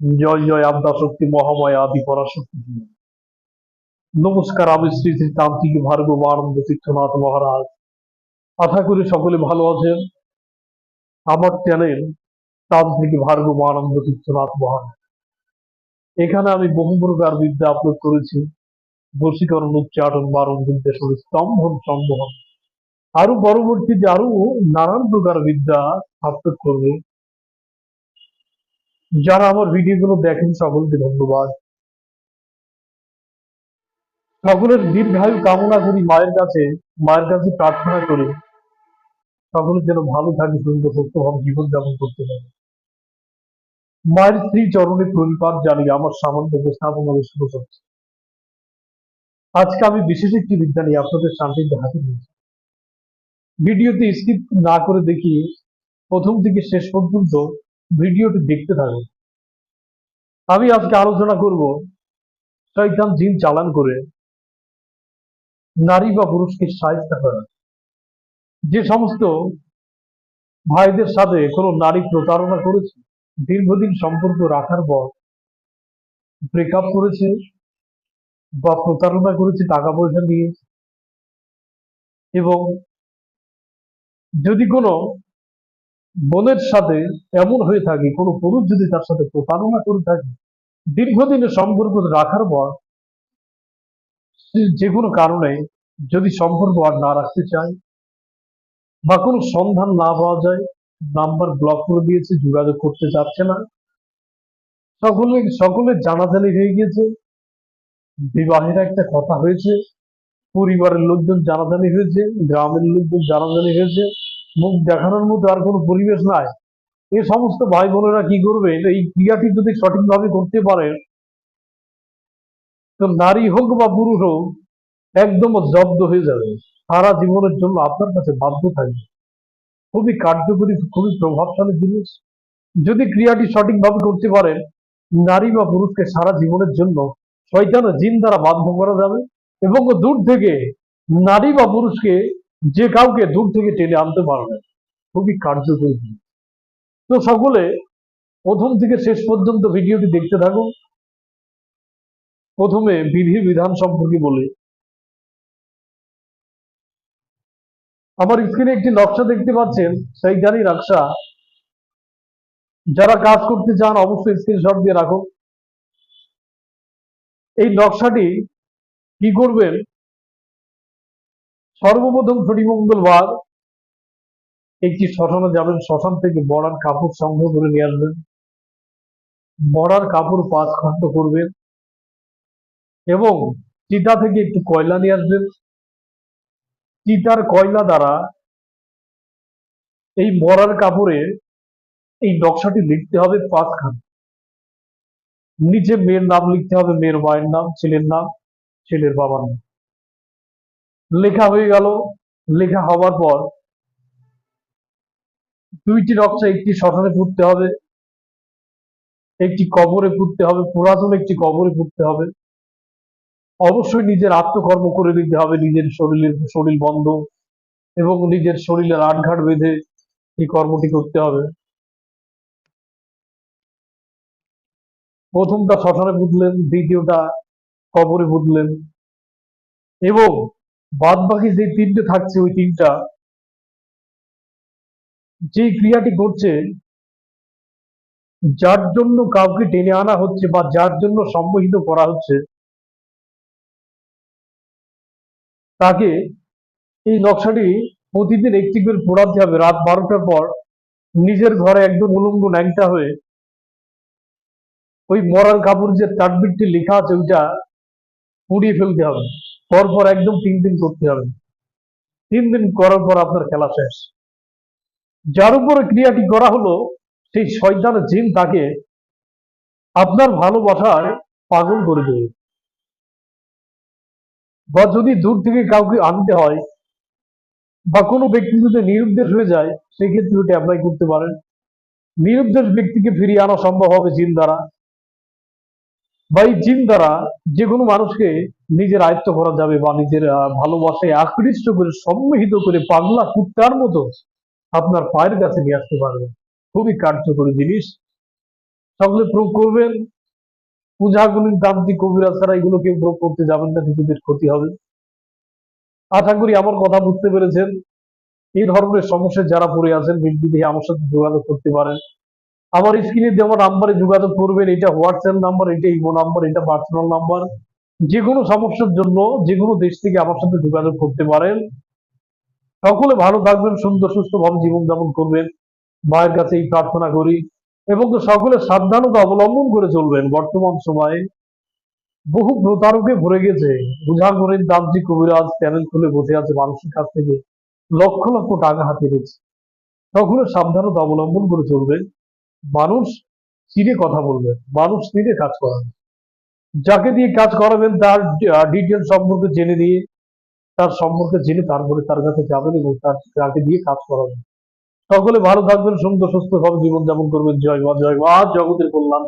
জয় জয় আদ্যা শক্তি মহাময় আদি পরাশক্তি নমস্কার, আমি শ্রী শ্রী তান্ত্রিক ভার্গব আনন্দ তীর্থনাথ মহারাজ। আশা করি সকলে ভালো আছেন। আমার চ্যানেল তান্ত্রিক ভার্গব আনন্দ তীর্থনাথ মহারাজ। এখানে আমি বহু প্রকার বিদ্যা আপলোড করেছি। বশীকরণ উচ্চাটন বারণ, বিদ্যা শুরু স্তম্ভন সম্বহন আরও পরবর্তীতে আরও নানান প্রকার বিদ্যা আপলোড করবে। যারা আমার ভিডিওগুলো দেখেন সকলকে ধন্যবাদ। সকলের দীর্ঘায়ু কামনা করি, মায়ের কাছে মায়ের কাছে প্রার্থনা করি, সকলে যেন ভালো থাকে, সুন্দর, সুস্থভাবে জীবনযাপন করতে পারে। মায়ের স্ত্রী চরণে প্রণিপাত জানিয়ে আমার সামান্য উপস্থাপনা শুরু করছে আজকে আমি বিশেষ একটি বিদ্যা নিয়ে আপনাদের শান্তিতে হাতে নিয়েছি ভিডিওতে স্কিপ না করে দেখি, প্রথম থেকে শেষ পর্যন্ত ভিডিওটি দেখতে থাকুন। আমি আজকে আলোচনা করব শয়তান জিন চালান করে নারী বা পুরুষকে সাহায্য করা। যে সমস্ত ভাইদের সাথে কোনো নারী প্রতারণা করেছে, দীর্ঘদিন সম্পর্ক রাখার পর ব্রেকআপ করেছে বা প্রতারণা করেছে টাকা পয়সা নিয়ে। এবং যদি কোনো বোনের সাথে এমন হয়ে থাকে, কোনো পুরুষ যদি তার সাথে প্রতারণা করে থাকে, দীর্ঘদিনের সম্পর্ক রাখার পর যে কোনো কারণে যদি সম্পর্ক আর না রাখতে চায় বা কোনো সন্ধান না পাওয়া যায়, নাম্বার ব্লক করে দিয়েছে, যোগাযোগ করতে চাচ্ছে না, সকলে সকলের জানাজানি হয়ে গিয়েছে, বিবাহের একটা কথা হয়েছে, পরিবারের লোকজন জানাজানি হয়েছে, গ্রামের লোকজন জানাজানি হয়েছে মুখ দেখানোর মতো আর কোনো পরিবেশ নাই। এই সমস্ত ভাই বোনেরা কি করবে? এই ক্রিয়াটি যদি সঠিকভাবে করতে পারে, তো নারী হোক বা পুরুষ হোক, একদম জব্দ হয়ে যাবে। সারা জীবনের জন্য আপনার কাছে বাধ্য থাকবে। খুবই কার্যকরী, খুবই প্রভাবশালী জিনিস। যদি ক্রিয়াটি সঠিকভাবে করতে পারেন নারী বা পুরুষকে সারা জীবনের জন্য শয়তানের জিন দ্বারা বাধ্য করা যাবে এবং দূর থেকে নারী বা পুরুষকে যে কাউকে দূর থেকে টেনে আনতে পারবে খুবই কার্যকরী। তো সকলে প্রথম থেকে শেষ পর্যন্ত ভিডিওটি দেখতে থাকুন প্রথমে বিধি বিধান সম্পর্কে বলি। আমার স্ক্রিনে একটি নকশা দেখতে পাচ্ছেন, সেই জানি নকশা। যারা কাজ করতে চান, অবশ্যই স্ক্রিনশট দিয়ে রাখুন এই নকশাটি কি করবেন? সর্বপ্রথম ছুটি মঙ্গলবার একটি শ্মশানে যাবেন। শ্মশান থেকে মরার কাপড় সংগ্রহ করে নিয়ে আসবেন। মরার কাপড় পাঁচ খণ্ড করবেন এবং চিতা থেকে একটু কয়লা নিয়ে আসবেন। চিতার কয়লা দ্বারা এই মরার কাপড়ে এই নকশাটি লিখতে হবে পাঁচখান। নিচে মেয়ের নাম লিখতে হবে, মেয়ের মায়ের নাম, ছেলের নাম, ছেলের বাবার নাম। লেখা হয়ে গেল। লেখা হওয়ার পর দুইটি নকশা, একটি শ্মশানে পুঁততে হবে, একটি কবরে পুঁততে হবে, পুরাতন একটি কবরে পুঁততে হবে। অবশ্যই নিজের আত্মকর্ম করে নিতে হবে, নিজের শরীরের, শরীর বন্ধ এবং নিজের শরীরের আটঘাট বেঁধে এই কর্মটি করতে হবে। প্রথমটা শ্মশানে পুঁতলেন দ্বিতীয়টা কবরে পুঁতলেন এবং বাদ বাকি যে তিনটে থাকছে ওই তিনটা, যে ক্রিয়াটি করছে যার জন্য কাউকে টেনে আনা হচ্ছে বা যার জন্য সম্মোহিত করা হচ্ছে, তাকে এই নকশাটি প্রতিদিন একটি করে পোড়াতে হবে। রাত বারোটার পর নিজের ঘরে একদম উলঙ্গ ন্যাংটা হয়ে ওই মরার কাপড় যে তাটবিরটি লেখা আছে, ওইটা পুড়িয়ে ফেলতে হবে। পরপর একদম তিন দিন করতে হবে। তিন দিন করার পর আপনার খেলা শেষ। যার উপরে ক্রিয়াটি করা হলো, সেই শয়তানের জিন তাকে আপনার ভালোবাসায় পাগল করে দেবে। বা যদি দূর থেকে কাউকে আনতে হয়, বা কোনো ব্যক্তি যদি নিরুদ্দেশ হয়ে যায়, সেক্ষেত্রে ওটা অ্যাপ্লাই করতে পারেন। নিরুদ্দেশ ব্যক্তিকে ফিরিয়ে আনা সম্ভব হবে জিন দ্বারা। বা এই জিন দ্বারা যে কোনো মানুষকে নিজের আয়ত্ত করা যাবে বা নিজের ভালোবাসায় আকৃষ্ট করে, সম্মোহিত করে পাগলা কুত্তার মতো আপনার পায়ের কাছে নিয়ে আসতে পারবেন। খুবই কার্যকরী জিনিস। সকলে প্রয়োগ করবেন। পূজাগুলির তান্ত্রিক কবিরা ছাড়া এগুলো কেউ প্রয়োগ করতে যাবেন না, নিজেদের ক্ষতি হবে। আশা করি আমার কথা বুঝতে পেরেছেন। এই ধরনের সমস্যায় যারা পড়ে আছেন নির্বিধে আমার সাথে যোগাযোগ করতে পারেন। আমার স্ক্রিনে দেওয়া নাম্বারে যোগাযোগ করবেন, এটা হোয়াটসঅ্যাপ নাম্বার এটা ইমো নাম্বার এটা পার্সোনাল নাম্বার যে কোনো সমস্যার জন্য যে কোনো দেশ থেকে আমার সাথে যোগাযোগ করতে পারেন। সকলে ভালো থাকবেন, সুন্দর সুস্থ ভাবে জীবনযাপন করবেন। মায়ের কাছে এই প্রার্থনা করি এবং তো সকলে সাবধানতা অবলম্বন করে চলবেন। বর্তমান সময়ে বহু প্রতারকে ভরে গেছে। বুঝা করেন দামজি কবিরাজ চ্যানেল খুলে বসে আছে মানুষের কাছ থেকে লক্ষ লক্ষ টাকা হাতে রেখেছে সকলে সাবধানতা অবলম্বন করে চলবেন। মানুষ চিনে কথা বলবে, মানুষ চিনে কাজ করাবে। যাকে দিয়ে কাজ করাবেন তার ডিটেল সম্পর্কে জেনে দিয়ে তার সম্পর্কে জেনে তারপরে তার কাছে যাবেন এবং তার, তাকে দিয়ে কাজ করাবেন। সকলে ভালো থাকবেন, সুন্দর সুস্থ ভাবে জীবনযাপন করবেন। জয় মা জয় মা, জগতের কল্যাণ